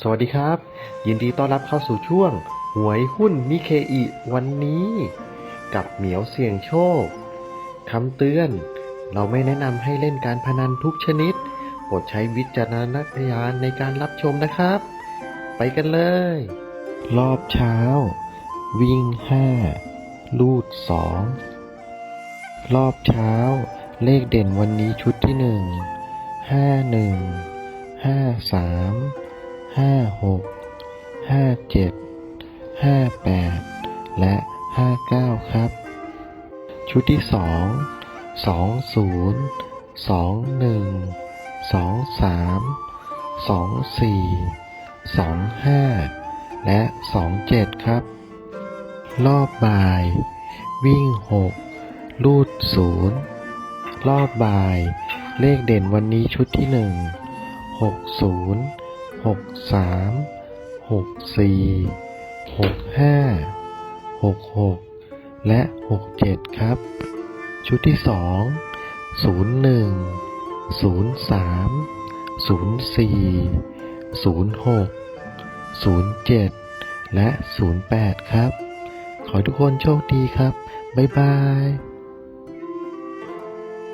สวัสดีครับ ยินดีต้อนรับเข้าสู่ช่วง หวยหุ้นนิเคอิวันนี้ กับเหมียวเสี่ยงโชคคำเตือน เราไม่แนะนำให้เล่นการพนันทุกชนิดโปรดใช้วิจารณญาณในการรับชมนะครับ ไปกันเลย รอบเช้า วิ่ง 5 ลูด 2 รอบเช้า เลขเด่นวันนี้ชุดที่ 1 5 1 5 3 ห้าหกห้าเจ็ดห้าแปดและห้าเก้าครับ ชุดที่สองสองศูนย์สองหนึ่งสองสามสองสี่สองห้าและสองเจ็ดครับ รอบบ่าย วิ่งหกลูดศูนย์รอบบ่าย เลขเด่นวันนี้ชุดที่หนึ่งหกศูนย์ หกสามหกสี่หกห้าหกหกและหกเจ็ดครับ ชุดที่สองศูนย์หนึ่งศูนย์สามศูนย์สี่ศูนย์หกศูนย์เจ็ดและศูนย์แปดครับ ขอทุกคนโชคดีครับ บ๊ายบาย